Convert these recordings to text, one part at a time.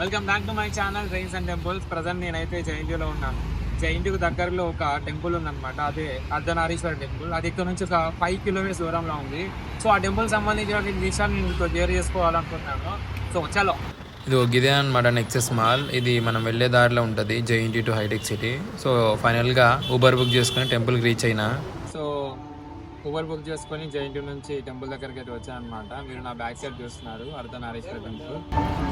Welcome back to my channel trains and temples. Present నేనైతే జైంట్యూలో ఉన్నాను. జైంట్యూకు దగ్గరలో ఒక టెంపుల్ ఉందన్నమాట. అదే అర్ధనారీశ్వర టెంపుల్. అది ఇక్కడ నుంచి ఒక ఫైవ్ కిలోమీటర్స్ దూరంలో ఉంది. సో ఆ టెంపుల్ సంబంధించిన విషయాలు నేను షేర్ చేసుకోవాలనుకుంటున్నాను. సో చలో. ఇది గిదే అనమాట నెక్సెస్ మాల్ ఇది మనం వెళ్ళే దారిలో ఉంటుంది JNT to Hitech City. So ఫైనల్గా ఊబర్ బుక్ చేసుకుని టెంపుల్కి రీచ్ అయినా సో ఊబర్ బుక్ చేసుకొని జైంట్యూ నుంచి టెంపుల్ దగ్గరికి అయితే వచ్చానమాట అనమాట మీరు నా బ్యాక్ సైడ్ చూస్తున్నారు అర్ధనారీశ్వర టెంపుల్.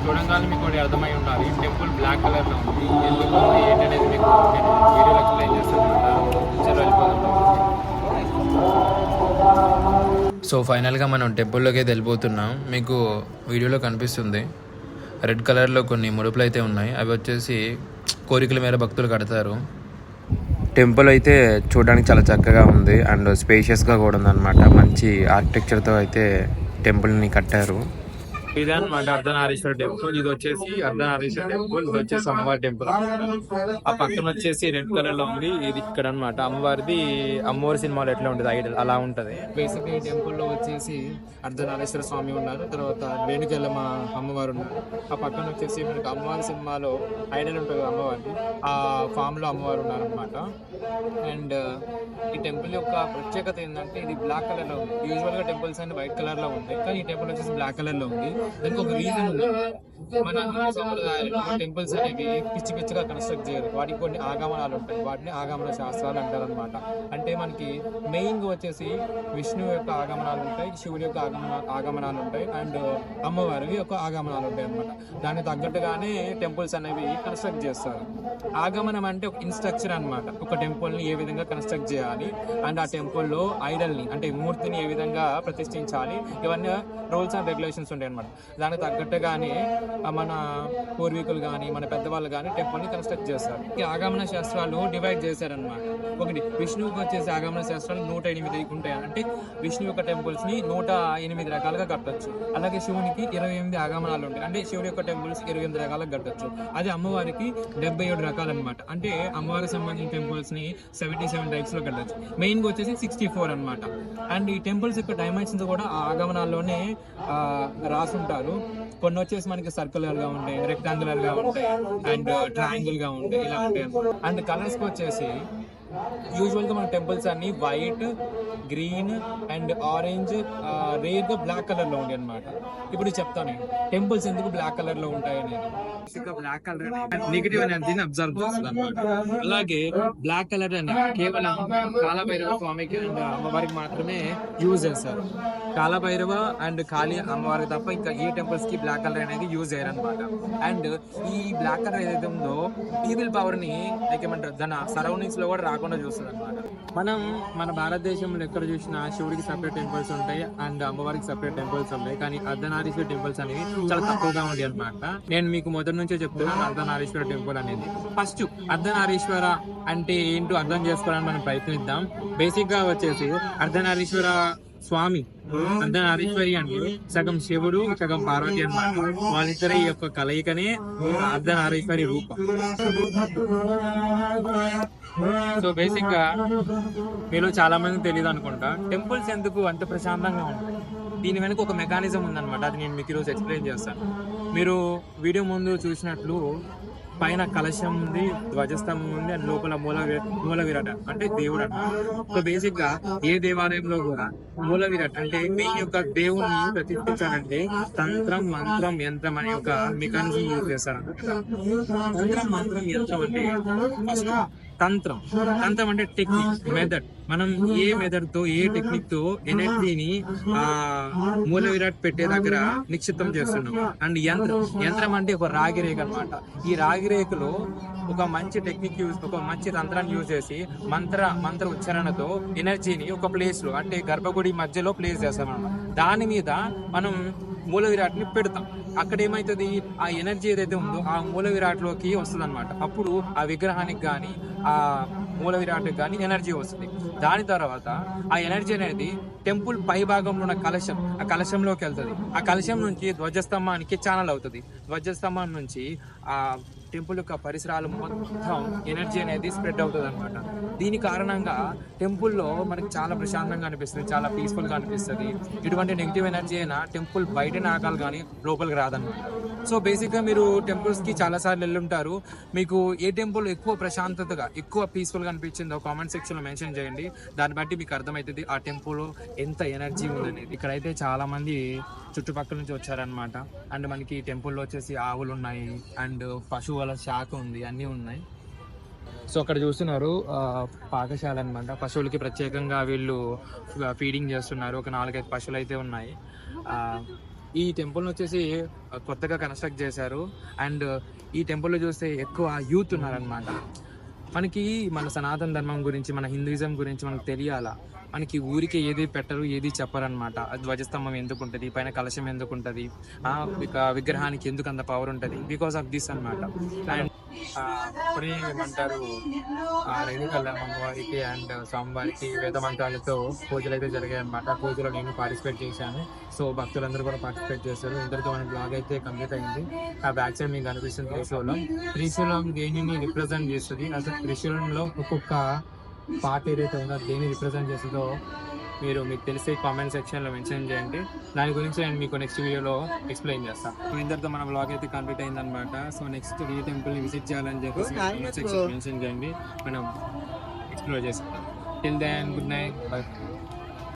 చూడంగానే మీకు ఒకటి అర్థమై ఉండాలి. టెంపుల్ బ్లాక్ కలర్లో ఉంది ఎందుకు ఏంటనేది మీకు వీడియోలో ఎక్స్ప్లెయిన్ చేస్తాను చలో సో ఫైనల్గా మనం టెంపుల్లోకి అయితే వెళ్ళిపోతున్నాం. మీకు వీడియోలో కనిపిస్తుంది. రెడ్ కలర్లో కొన్ని ముడుపులు అయితే ఉన్నాయి. అవి వచ్చేసి కోరికల మేర భక్తులు కడతారు. టెంపుల్ అయితే చూడడానికి చాలా చక్కగా ఉంది అండ్ స్పేషియస్గా కూడా ఉందన్నమాట. మంచి ఆర్కిటెక్చర్తో అయితే టెంపుల్ని కట్టారు. ఇదే అర్ధనారీశ్వర టెంపుల్. ఇది వచ్చేసి అర్ధనారీశ్వర టెంపుల్ ఇది వచ్చేసి అమ్మవారి టెంపుల్. ఆ పక్కన వచ్చేసి రెడ్ కలర్లో ఉంది. ఇది ఇక్కడ అనమాట అమ్మవారిది అమ్మవారి సినిమాలో ఎట్లా ఉంటుంది? ఐడల్ అలా ఉంటది. బేసిక్ ఈ టెంపుల్లో వచ్చేసి అర్ధనారీశ్వర స్వామి ఉన్నారు. తర్వాత వేణుకెళ్ళమ్మ అమ్మవారు ఉన్నారు. ఆ పక్కన వచ్చేసి మనకి అమ్మవారి సినిమాలో ఐడల్ ఉంటుంది అమ్మవారిది. ఆ ఫామ్లో అమ్మవారు ఉన్నారనమాట అండ్ ఈ టెంపుల్ యొక్క ప్రత్యేకత ఏంటంటే ఇది బ్లాక్ కలర్లో ఉంది. యూజువల్గా టెంపుల్స్ అన్ని వైట్ కలర్లో ఉంటాయి కానీ ఈ టెంపుల్ వచ్చేసి బ్లాక్ కలర్లో ఉంది. దానికి ఒక రీజన్ ఉంది. మన హిందూ సంప్రదాయాలు టెంపుల్స్ అనేవి పిచ్చి పిచ్చిగా కన్స్ట్రక్ట్ చేయరు. వాటికి కొన్ని ఆగమనాలు ఉంటాయి. వాటిని ఆగమన శాస్త్రాలు అంటారనమాట అంటే మనకి మెయిన్గా వచ్చేసి విష్ణువు యొక్క ఆగమనాలు ఉంటాయి శివుడి యొక్క ఆగమన ఆగమనాలు ఉంటాయి అండ్ అమ్మవారి యొక్క ఆగమనాలు ఉంటాయి అనమాట దానికి తగ్గట్టుగానే టెంపుల్స్ అనేవి కన్స్ట్రక్ట్ చేస్తారు. ఆగమనం అంటే ఒక ఇన్స్ట్రక్చర్ అన్నమాట. ఒక టెంపుల్ని ఏ విధంగా కన్స్ట్రక్ట్ చేయాలి అండ్ ఆ టెంపుల్లో ఐడల్ని అంటే మూర్తిని ఏ విధంగా ప్రతిష్ఠించాలి ఇవన్నీ రూల్స్ అండ్ రెగ్యులేషన్స్ ఉంటాయి అనమాట దానికి తగ్గట్టుగానే మన పూర్వీకులు కానీ మన పెద్దవాళ్ళు కానీ టెంపుల్ని కన్స్ట్రక్ట్ చేస్తారు. ఈ ఆగమన శాస్త్రాలు డివైడ్ చేశారనమాట ఒకటి విష్ణువుకి వచ్చేసి ఆగమన శాస్త్రాలు నూట ఎనిమిది ఉంటాయి. అంటే విష్ణు యొక్క టెంపుల్స్ని నూట ఎనిమిది రకాలుగా కట్టొచ్చు. అలాగే శివునికి ఇరవై ఎనిమిది ఆగమనాలు ఉంటాయి. అంటే శివుడి యొక్క టెంపుల్స్ ఇరవై ఎనిమిది రకాలుగా కట్టొచ్చు. అదే అమ్మవారికి డెబ్బై ఏడు రకాలు అనమాట అంటే అమ్మవారికి సంబంధించిన టెంపుల్స్ని సెవెంటీ సెవెన్ టైప్స్లో కట్టచ్చు. కట్టొచ్చు వచ్చేసి సిక్స్టీ ఫోర్ అనమాట అండ్ ఈ టెంపుల్స్ యొక్క డైమెన్షన్స్ కూడా ఆ ఆగమనాల్లోనే ఆ, ఉంటారు కొన్ని వచ్చేసి మనకి సర్కులర్గా ఉంటాయి రెక్టాంగులర్గా ఉంటాయి అండ్ ట్రయాంగిల్గా ఉంటాయి ఇలా ఉంటాయి అండ్ కలర్స్కి వచ్చేసి యూజువల్గా మన టెంపుల్స్ అన్ని వైట్ గ్రీన్ అండ్ ఆరెంజ్ రేర్గా బ్లాక్ కలర్లో ఉంటాయి అనమాట ఇప్పుడు చెప్తాను నేను టెంపుల్స్ ఎందుకు బ్లాక్ కలర్లో ఉంటాయి అనేది. నెగిటివ్ ఎనర్జీని అబ్జర్వ్ చేస్తుంది అలాగే బ్లాక్ కలర్ అని కేవలం కాలభైరవ స్వామికి అండ్ అమ్మవారికి మాత్రమే యూజ్ చేస్తారు. కాలభైరవ అండ్ కాళీ అమ్మవారికి తప్ప ఇంకా ఏ టెంపుల్స్కి బ్లాక్ కలర్ అనేది యూజ్ చేయరు అనమాట అండ్ ఈ బ్లాక్ కలర్ ఏదైతే ఉందో ఈవిల్ పవర్ని లైక్ ఏమంటారు దాని సరౌండింగ్స్లో కూడా రాకుండా చూస్తుంది అనమాట మనం మన భారతదేశంలో ఎక్కడ చూసినా శివుడికి సపరేట్ టెంపుల్స్ ఉంటాయి అండ్ అమ్మవారికి సపరేట్ టెంపుల్స్ ఉంటాయి కానీ అర్ధనారీశ్వర టెంపుల్స్ అనేవి చాలా తక్కువగా ఉంటాయి అనమాట నేను మీకు మొదటి నుంచో చెప్తున్నాను అర్ధనారీశ్వర టెంపుల్ అనేది. ఫస్ట్ అర్ధనారీశ్వర అంటే ఏంటో అర్థం చేసుకోవడానికి మనం ప్రయత్నిద్దాం. బేసిక్గా వచ్చేసి అర్ధనారీశ్వర స్వామి అర్ధనారీశ్వరి అంటే సగం శివుడు సగం పార్వతి అన్నమాట వాళ్ళిద్దరి యొక్క కలయికనే అర్ధనారీశ్వరి రూపం. సో బేసిక్గా మీలో చాలా మంది తెలియదు అనుకుంటా. టెంపుల్స్ ఎందుకు అంత ప్రశాంతంగా ఉంటాయి? దీని వెనుక ఒక మెకానిజం ఉందన్నమాట. అది నేను మీకు ఈరోజు ఎక్స్ప్లెయిన్ చేస్తాను. మీరు వీడియో ముందు చూసినట్లు పైన కలశం ఉంది ధ్వజస్తంభం ఉంది అండ్ లోపల మూల మూల విరాట అంటే దేవుడు అట సో బేసిక్గా ఏ దేవాలయంలో కూడా మూల విరాట్ అంటే మీ యొక్క దేవుణ్ణి ప్రతిష్ఠించాలంటే తంత్రం మంత్రం యంత్రం అనే ఒక మెకానిజం యూజ్ చేస్తారు తంత్రం మంత్రం యంత్రం అంటే ఫస్ట్ తంత్రం. తంత్రం అంటే టెక్నిక్ మెథడ్ మనం ఏ మెథడ్తో ఏ టెక్నిక్తో ఎనర్జీని ఆ మూల విరాట్ పెట్టే దగ్గర నిక్షిప్తం చేస్తున్నాం. అండ్ యంత్రం. యంత్రం అంటే ఒక రాగి రేఖ అనమాట ఈ రాగి రేఖలో ఒక మంచి టెక్నిక్ యూజ్ ఒక మంచి తంత్రాన్ని యూజ్ చేసి మంత్ర మంత్ర ఉచ్చారణతో ఎనర్జీని ఒక ప్లేస్లో అంటే గర్భగుడి మధ్యలో ప్లేస్ చేస్తామన్నమాట. దాని మీద మనం మూల విరాట్ని పెడతాం. అక్కడ ఏమవుతుంది ఆ ఎనర్జీ ఏదైతే ఉందో ఆ మూల విరాట్లోకి వస్తుంది అనమాట అప్పుడు ఆ విగ్రహానికి కానీ ఆ మూల విరాట్ కానీ ఎనర్జీ వస్తుంది. దాని తర్వాత ఆ ఎనర్జీ అనేది టెంపుల్ పై భాగంలో ఉన్న కలశం ఆ కలశంలోకి వెళ్తుంది. ఆ కలశం నుంచి ధ్వజస్తంభానికి ఛానల్ అవుతుంది. ధ్వజస్తంభం నుంచి ఆ టెంపుల్ యొక్క పరిసరాలు మొత్తం ఎనర్జీ అనేది స్ప్రెడ్ అవుతుంది అనమాట దీని కారణంగా టెంపుల్లో మనకి చాలా ప్రశాంతంగా అనిపిస్తుంది చాలా పీస్ఫుల్గా అనిపిస్తుంది. ఇటువంటి నెగిటివ్ ఎనర్జీ అయినా టెంపుల్ బయట నాకాలు కానీ లోపలికి రాదన్నమాట. సో బేసిక్గా మీరు టెంపుల్స్కి చాలాసార్లు వెళ్ళుంటారు. మీకు ఏ టెంపుల్ ఎక్కువ ప్రశాంతతగా ఎక్కువ పీస్ఫుల్గా అనిపించిందో కామెంట్ సెక్షన్లో మెన్షన్ చేయండి. దాన్ని బట్టి మీకు అర్థమవుతుంది ఆ టెంపుల్ ఎంత ఎనర్జీ ఉందనేది. ఇక్కడైతే చాలామంది చుట్టుపక్కల నుంచి వచ్చారనమాట అండ్ మనకి టెంపుల్లో వచ్చేసి ఆవులు ఉన్నాయి అండ్ పశువుల శాఖ ఉంది అన్నీ ఉన్నాయి. సో అక్కడ చూస్తున్నారు పాకశాల అనమాట పశువులకి ప్రత్యేకంగా వీళ్ళు ఫీడింగ్ చేస్తున్నారు. ఒక నాలుగైదు పశువులు అయితే ఉన్నాయి ఈ టెంపుల్ వచ్చేసి కొత్తగా కన్స్ట్రక్ట్ చేశారు. అండ్ ఈ టెంపుల్లో చూస్తే ఎక్కువ యూత్ ఉన్నారనమాట మనకి మన సనాతన ధర్మం గురించి మన హిందూయిజం గురించి మనకు తెలియాలా? మనకి ఊరికి ఏది పెట్టరు ఏది చెప్పరనమాట ధ్వజస్తంభం ఎందుకు ఉంటుంది? పైన కలశం ఎందుకు ఉంటుంది? ఆ విగ్రహానికి ఎందుకు అంత పవర్ ఉంటుంది? బికాస్ ఆఫ్ దిస్ అనమాట అండ్ ఏమంటారు ఆ రేణుకల్ల అమ్మవారికి అండ్ స్వామివారికి వేద మంత్రాలతో పూజలు అయితే జరిగాయి అనమాట పూజలో నేను పార్టిసిపేట్ చేశాను. సో భక్తులందరూ కూడా పార్టిసిపేట్ చేశారు. ఇంతటితో మన బ్లాగ్ అయితే కంప్లీట్ అయింది. ఆ బ్యాక్ సైడ్ మీకు కనిపిస్తుంది త్రిశూలం. త్రిశూలం దేనిని రిప్రజెంట్ చేస్తుంది? అసలు త్రిశూలంలో ఒక్కొక్క పార్ట్ ఏదైతే ఉందో దేన్ని రిప్రజెంట్ చేస్తుందో మీరు మీకు తెలిసే కామెంట్ సెక్షన్లో మెన్షన్ చేయండి. దాని గురించి నేను మీకు నెక్స్ట్ వీడియోలో ఎక్స్ప్లెయిన్ చేస్తాను సో ఇంతటితో మన బ్లాగ్ అయితే కంప్లీట్ అయింది అనమాట సో నెక్స్ట్ ఈ టెంపుల్ని విజిట్ చేయాలని చెప్పేసి కామెంట్ సెక్షన్ మెన్షన్ చేయండి. మనం ఎక్స్ప్లోర్ చేస్తాం till then good night bye